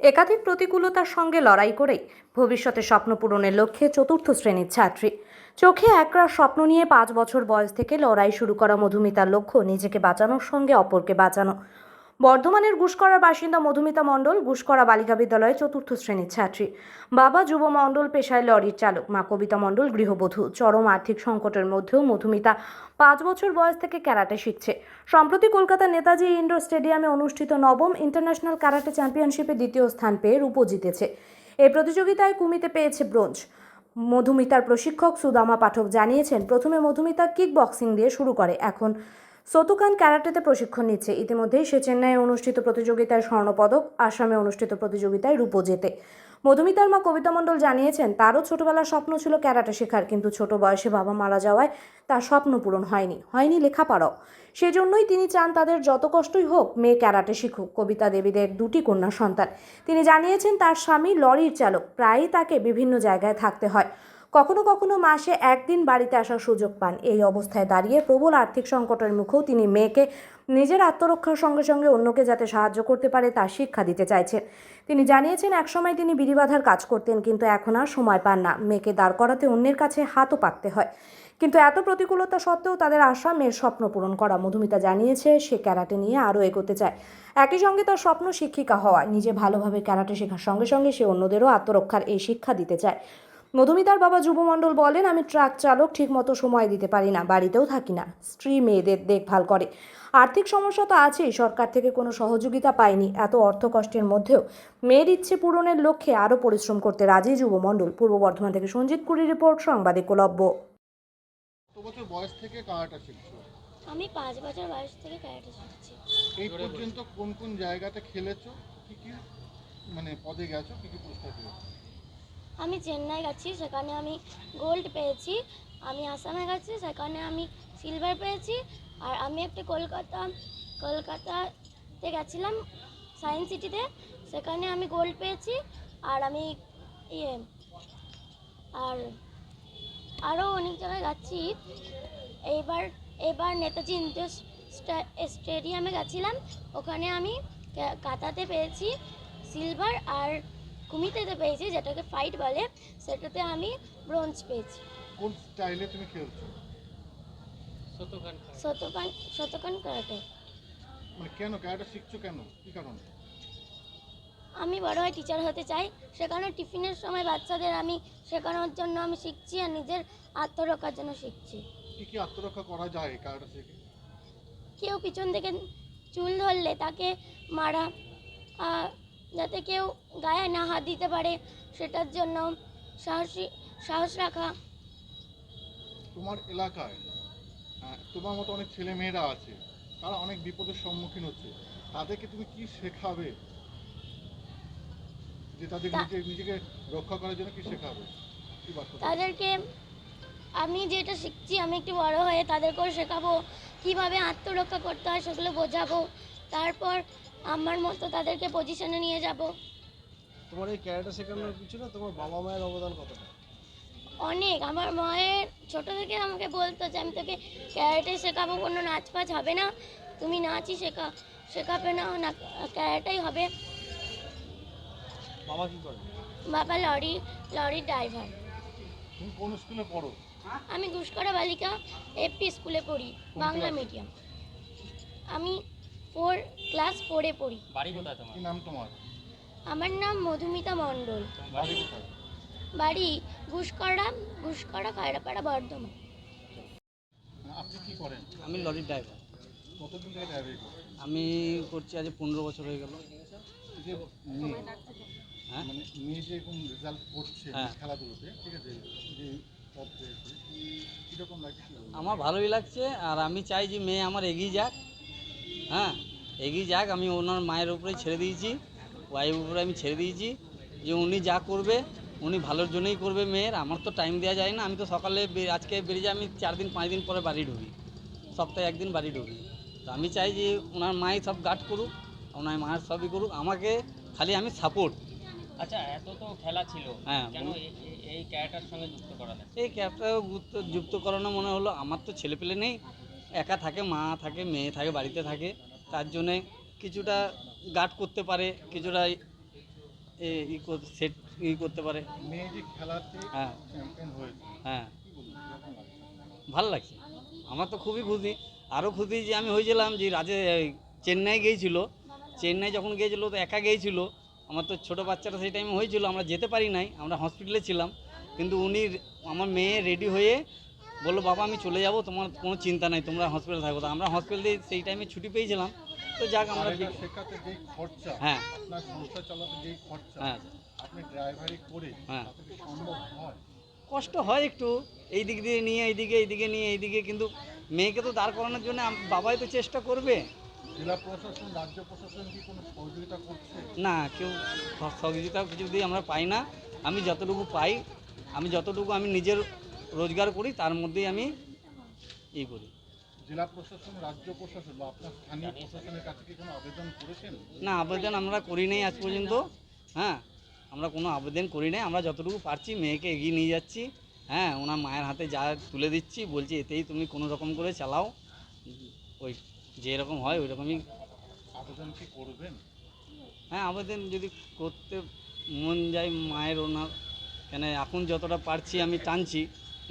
একাধিক প্রতিকূলতার সঙ্গে লড়াই করেই ভবিষ্যতে স্বপ্ন পূরণের লক্ষ্যে চতুর্থ শ্রেণির ছাত্রী। চোখে একরা স্বপ্ন নিয়ে পাঁচ বছর বয়স থেকে লড়াই শুরু করা মধুমিতার লক্ষ্য নিজেকে বাঁচানোর সঙ্গে অপরকে বাঁচানো। বর্ধমানের গুসকরার বাসিন্দা মধুমিতা মণ্ডল গুসকরা বালিকা বিদ্যালয়ে চতুর্থ শ্রেণির ছাত্রী। বাবা যুব মণ্ডল পেশায় লরির চালক। মা কবিতা মণ্ডল গৃহবধূ। চরম আর্থিক সংকটের মধ্যেও মধুমিতা পাঁচ বছর বয়স থেকে ক্যারাটে শিখছে। সম্প্রতি কলকাতার নেতাজি ইন্ডোর স্টেডিয়ামে অনুষ্ঠিত নবম ইন্টারন্যাশনাল ক্যারাটে চ্যাম্পিয়নশিপে দ্বিতীয় স্থান পেয়ে রূপো জিতেছে। এই প্রতিযোগিতায় কুমিতে পেয়েছে ব্রোঞ্জ। মধুমিতার প্রশিক্ষক সুদামা পাঠক জানিয়েছেন, প্রথমে মধুমিতা কিক বক্সিং দিয়ে শুরু করে। এখন সতুকান ক্যারাটেতে প্রশিক্ষণ নিচ্ছে। ইতিমধ্যেই সে চেন্নাইয়ে অনুষ্ঠিত প্রতিযোগিতায় স্বর্ণপদক, আসামে অনুষ্ঠিত প্রতিযোগিতায় রূপো জেতে। মধুমিতার মা কবিতা মণ্ডল জানিয়েছেন, তারও ছোটবেলার স্বপ্ন ছিল ক্যারাটে শেখার, কিন্তু ছোট বয়সে বাবা মারা যাওয়ায় তার স্বপ্ন পূরণ হয়নি। হয়নি লেখাপড়াও। সেজন্যই তিনি চান তাদের যত কষ্টই হোক মেয়ে ক্যারাটে শিখুক। কবিতা দেবীদের দুটি কন্যা সন্তান। তিনি জানিয়েছেন, তার স্বামী লরির চালক। প্রায়ই তাকে বিভিন্ন জায়গায় থাকতে হয়। কখনো কখনো মাসে একদিন বাড়িতে আসার সুযোগ পান। এই অবস্থায় দাঁড়িয়ে প্রবল আর্থিক সংকটের মুখেও তিনি মেয়েকে নিজের আত্মরক্ষার সঙ্গে সঙ্গে অন্যকে যাতে সাহায্য করতে পারে তার শিক্ষা দিতে চাইছেন। তিনি জানিয়েছেন, একসময় তিনি বিড়িবাধার কাজ করতেন, কিন্তু এখন আর সময় পান না। মেয়েকে দাঁড় করাতে অন্যের কাছে হাতও পাততে হয়। কিন্তু এত প্রতিকূলতা সত্ত্বেও তাদের আশা মেয়ের স্বপ্ন পূরণ করা। মধুমিতা জানিয়েছে, সে ক্যারাটে নিয়ে আরও এগোতে চায়। একই সঙ্গে তার স্বপ্ন শিক্ষিকা হওয়া নিজে ভালোভাবে ক্যারাটে শেখার সঙ্গে সঙ্গে সে অন্যদেরও আত্মরক্ষার এই শিক্ষা দিতে চায়। মধুমিতার বাবা যুবমণ্ডল বলেন আমি ট্রাক চালক ঠিকমতো সময় দিতে পারি না বাড়িতেও থাকি না। স্ত্রী মেয়েদের দেখভাল করে। আর্থিক সমস্যা তো আছেই সরকার থেকে কোনো সহযোগিতা পায়নি এত অর্থ কষ্টের মধ্যেও মেয়ের ইচ্ছে পূরণের লক্ষ্যে আরও পরিশ্রম করতে রাজি যুবমণ্ডল। পূর্ব বর্ধমান থেকে সঞ্জিত কুড়ি রিপোর্ট সংবাদ বছর বয়স থেকে কারাটা আমি পাঁচ বছর বয়স থেকে ক্যারাটে শিখছি। এই পর্যন্ত কোন কোন জায়গাতে খেলেছো? কি কি মানে পদে গেছো? কি কি পুরস্কার পেয়েছ? আমি চেন্নাই গেছি, সেখানে আমি গোল্ড পেয়েছি, আমি আসামে গেছি, সেখানে আমি সিলভার পেয়েছি, আর আমি একটা কলকাতা, কলকাতাতে গেছিলাম সায়েন্স সিটিতে সেখানে আমি গোল্ড পেয়েছি, আর আমি ইয়ে আর আরও অনেক জায়গায় যাচ্ছি এইবার এবার নেতাজি ইন্ডোর স্টা- স্টেডিয়ামে গেছিলাম, ওখানে আমি কাতাতে পেয়েছি সিলভার আর কুমিতেতে পেয়েছি যেটাকে ফাইট বলে সেটাতে আমি ব্রোঞ্জ পেয়েছি। কোন স্টাইলে তুমি খেলছো? Shotokan Shotokan karate. মানে কেন কারাটা শিখছো কেন? কি কারণ? আমি বড় হয়ে টিচার হতে চাই সেখানে টিফিনের সময় বাচ্চাদের আমি শেখানোর জন্য আমি শিখছি আর নিজের আত্মরক্ষার জন্য শিখছি। কি কি আত্মরক্ষা করা যায় কারাটা শিখে কেউ পিছন থেকে চুল ধরলে তাকে মারা আহ, যাতে কেউ গায়ে না হাত দিতে পারে সেটার জন্য সাহসী সাহস রাখা। তোমার এলাকায় তোমার মতো অনেক ছেলে মেয়েরা আছে তারা অনেক বিপদের সম্মুখীন হচ্ছে। তাদেরকে তুমি কি শেখাবে? যে তাদের নিজে নিজেকে রক্ষা করার জন্য কি শেখাবে? তাদেরকে আমি যেটা শিখছি আমি একটু বড় হয়ে তাদেরকেও শেখাবো। কীভাবে আত্মরক্ষা করতে হয় সেগুলো বোঝাবো। তারপর আমার মতো তাদেরকে পজিশনে নিয়ে যাব। তোমার এই ক্যারাটে শেখানোর পিছনে তোমার বাবা মায়ের অবদান কতটা? অনেক। আমার মায়ের ছোট থেকে আমাকে বলতো যে আমি তোকে ক্যারেটে শেখাবো কোনো নাচ ফাচ হবে না। তুমি নাচই শেখা শেখাবে না না ক্যারেটাই হবে। বাবা কি করে? বাবা লরি লরির ড্রাইভার তুমি কোন স্কুলে পড়ো? আমি ঘুষকরা বালিকা এপি স্কুলে পড়ি বাংলা মিডিয়াম আমি ফোর ক্লাস ফোরে পড়ি। বাড়ি কোথায় তোমার? কি নাম তোমার? আমার নাম মধুমিতা মণ্ডল। বাড়ি কোথায়? বাড়ি ঘুষকরা ঘুষকরা খায়রাপাড়া বর্ধমান। আপনি কি করেন? আমি লরির ড্রাইভার। কতদিন থেকে ড্রাইভারি করেন আমি করছি আজ পনেরো বছর হয়ে গেল। যে মেয়ে। হ্যাঁ? মানে মেয়ে যে এরকম রেজাল্ট করছে হ্যাঁ। খেলাধুলোতে ঠিক আছে? যে পদ পেয়েছে কীরকম লাগছে? আমার ভালোই লাগছে আর আমি চাই যে মেয়ে আমার এগিয়ে যাক। হ্যাঁ? এগিয়ে যাক আমি ওনার মায়ের উপরে ছেড়ে দিয়েছি ওয়াইফের উপরে আমি ছেড়ে দিয়েছি যে উনি যা করবে উনি ভালোর জন্যই করবে মেয়ের আমার তো টাইম দেওয়া যায় না আমি তো সকালে আজকে বেরিয়ে যাই আমি চার দিন পাঁচ দিন পরে বাড়ি ঢুকি সপ্তাহে একদিন বাড়ি ঢুকি। তো আমি চাই যে ওনার মাই সব গার্ড করুক ওনার মায়ের সবই করুক আমাকে খালি আমি সাপোর্ট আচ্ছা এত তো খেলা ছিল হ্যাঁ, এই- ক্যারেক্টার সঙ্গে যুক্ত করা এই ক্যাবটা গুরুত্ব যুক্ত করানো মনে হলো আমার তো ছেলেপেলে নেই একা থাকে মা থাকে মেয়ে থাকে বাড়িতে থাকে। তার জন্যে কিছুটা গার্ড করতে পারে কিছুটা ই সেট ই করতে পারে। হ্যাঁ। হ্যাঁ ভালো লাগছে। আমার তো খুবই খুশি। আরও খুশি যে আমি হয়েছিলাম যে রাজে চেন্নাই গিয়েছিল। চেন্নাই যখন গিয়েছিল তো একা গিয়েছিল। আমার তো ছোটো বাচ্চাটা সেই টাইমে হয়েছিল। আমরা যেতে পারি নাই। আমরা হসপিটালে ছিলাম। কিন্তু উনি আমার মেয়ে রেডি হয়ে বলল বাবা আমি চলে যাব তোমার কোনো চিন্তা নাই তোমরা হসপিটালে থাকো। তো আমরা হসপিটালে সেই টাইমে ছুটি পেয়েছিলাম। তো যাক আমরা শেখাতে যেই খরচা হ্যাঁ। আপনার সংসার চালাতে যেই খরচা হ্যাঁ। আপনি ড্রাইভারি করে হ্যাঁ। সম্ভব হয়? কষ্ট হয় একটু এই দিক দিয়ে নিয়ে এইদিকে এইদিকে নিয়ে এইদিকে কিন্তু মেয়েকে তো দাঁড় করানোর জন্য বাবাই তো চেষ্টা করবে। জেলা প্রশাসন রাজ্য প্রশাসন কি কোনো সহযোগিতা করছে? না কেউ সহ- সহযোগিতা যদি আমরা পাই না আমি যতটুকু পাই আমি যতটুকু আমি নিজের রোজগার করি তার মধ্যেই আমি ই করি। জেলা প্রশাসন রাজ্য প্রশাসন বা আপনার স্থানীয় প্রশাসনের কাছে কি কোনো আবেদন করেছেন? না আবেদন আমরা করি নাই আজ পর্যন্ত। হ্যাঁ আমরা কোনো আবেদন করি নাই। আমরা যতটুকু পারছি মেয়েকে এগিয়ে নিয়ে যাচ্ছি। হ্যাঁ ওনার মায়ের হাতে যা তুলে দিচ্ছি বলছি এতেই তুমি কোনো রকম করে চালাও। ওই যে রকম হয় ওই রকমই আবেদন কি করবেন? হ্যাঁ আবেদন যদি করতে মন যায় মায়ের ওনার কেন এখন যতটা পারছি আমি টানছি।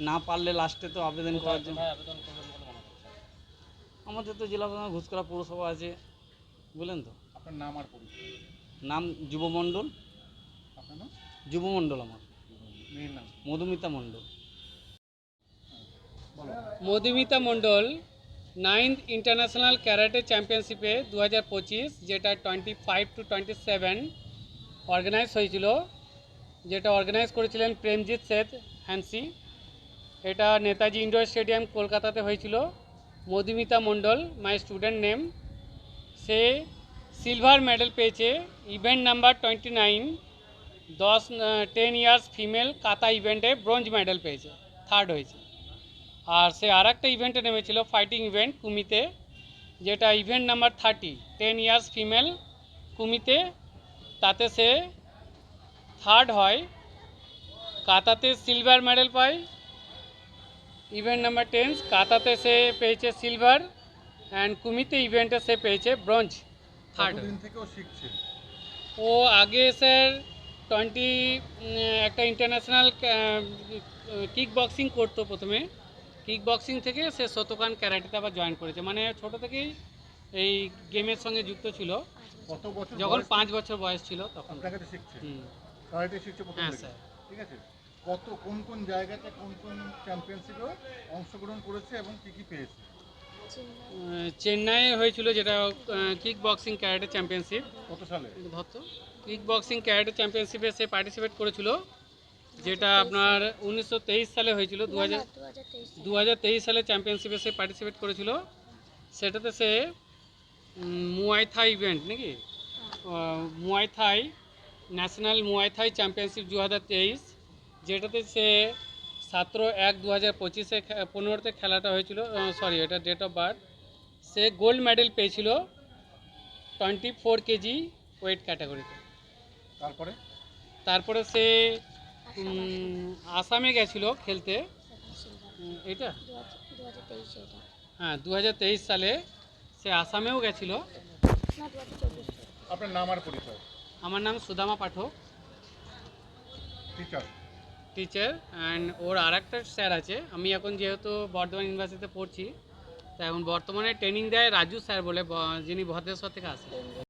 না পারলে লাস্টে তো আবেদন করার জন্য। আমাদের তো জেলা প্রধান ঘুষকরা পৌরসভা আছে বুঝলেন তো? আপনার নাম আর পরিচয়। নাম যুবমণ্ডল আপনার নাম? যুবমণ্ডল আমার। মেয়ের নাম? Madhumita Mondal. Madhumita Mondal ninth international karate চ্যাম্পিয়নশিপে দু হাজার পঁচিশ যেটা twenty five to twenty seven organise হয়েছিল যেটা অর্গানাইজ করেছিলেন প্রেমজিৎ সেথ হ্যান্সি। এটা নেতাজি ইন্ডোর স্টেডিয়াম কলকাতাতে হয়েছিল। Madhumita Mondal my student name say silver medal পেয়েছে। ইভেন্ট নাম্বার টোয়েন্টি নাইন দশ টেন ইয়ার্স ফিমেল কাতা ইভেন্টে ব্রোঞ্জ মেডেল পেয়েছে থার্ড হয়েছে। আর সে আর একটা ইভেন্টে নেমেছিল ফাইটিং ইভেন্ট কুমিতে, যেটা event number thirty ten years female kumite, তাতে সে থার্ড হয়। কাতাতে সিলভার মেডেল পায়। ইভেন্ট নাম্বার টেন কাতাতে সে পেয়েছে সিলভার অ্যান্ড কুমিতে ইভেন্টে সে পেয়েছে ব্রোঞ্জ থার্ড থেকেও শিখছে ও আগে স্যার টোয়েন্টি একটা ইন্টারন্যাশনাল কিক বক্সিং করতো প্রথমে। কিক বক্সিং থেকে সে শতকান ক্যারাটেতে আবার জয়েন করেছে। মানে ছোট থেকেই এই গেমের সঙ্গে যুক্ত ছিল। কত বছর যখন পাঁচ বছর বয়স ছিল তখন। শিখছে হ্যাঁ স্যার ঠিক আছে? কত কোন কোন জায়গাতে কোন কোন চ্যাম্পিয়নশিপে অংশগ্রহণ করেছে এবং কি কি পেয়েছে? চেন্নাইয়ে হয়েছিল যেটা কিক বক্সিং ক্যারাটে চ্যাম্পিয়নশিপ কত সালে? ধরতো। কিক বক্সিং ক্যারাটে চ্যাম্পিয়নশিপে সে পার্টিসিপেট করেছিল যেটা আপনার উনিশশো তেইশ সালে হয়েছিল দু হাজার সালে। চ্যাম্পিয়নশিপে সে পার্টিসিপেট করেছিল। সেটাতে সে মুয়াই থাই ইভেন্ট নাকি? মুয়াই থাই ন্যাশনাল মুয়াই থাই চ্যাম্পিয়নশিপ দু হাজার তেইশ। যেটাতে সে সতেরো এক দু হাজার পঁচিশে পনেরোতে খেলাটা হয়েছিল সরি এটা ডেট অফ বার্থ সে গোল্ড মেডেল পেয়েছিল টোয়েন্টি ফোর কেজি ওয়েট ক্যাটাগরিতে তারপরে? তারপরে সে আসামে গেছিল খেলতে। এটা হ্যাঁ দু হাজার তেইশ সালে সে আসামেও গেছিল। আপনার নাম আর পরিচয়? আমার নাম Sudama Pathak. Teacher teacher and ওর আর একটা স্যার আছে। আমি এখন যেহেতু বর্ধমান ইউনিভার্সিটিতে পড়ছি, তা এখন বর্তমানে ট্রেনিং দেয় রাজু স্যার বলে যিনি ভদ্রেশ্বর থেকে আসেন।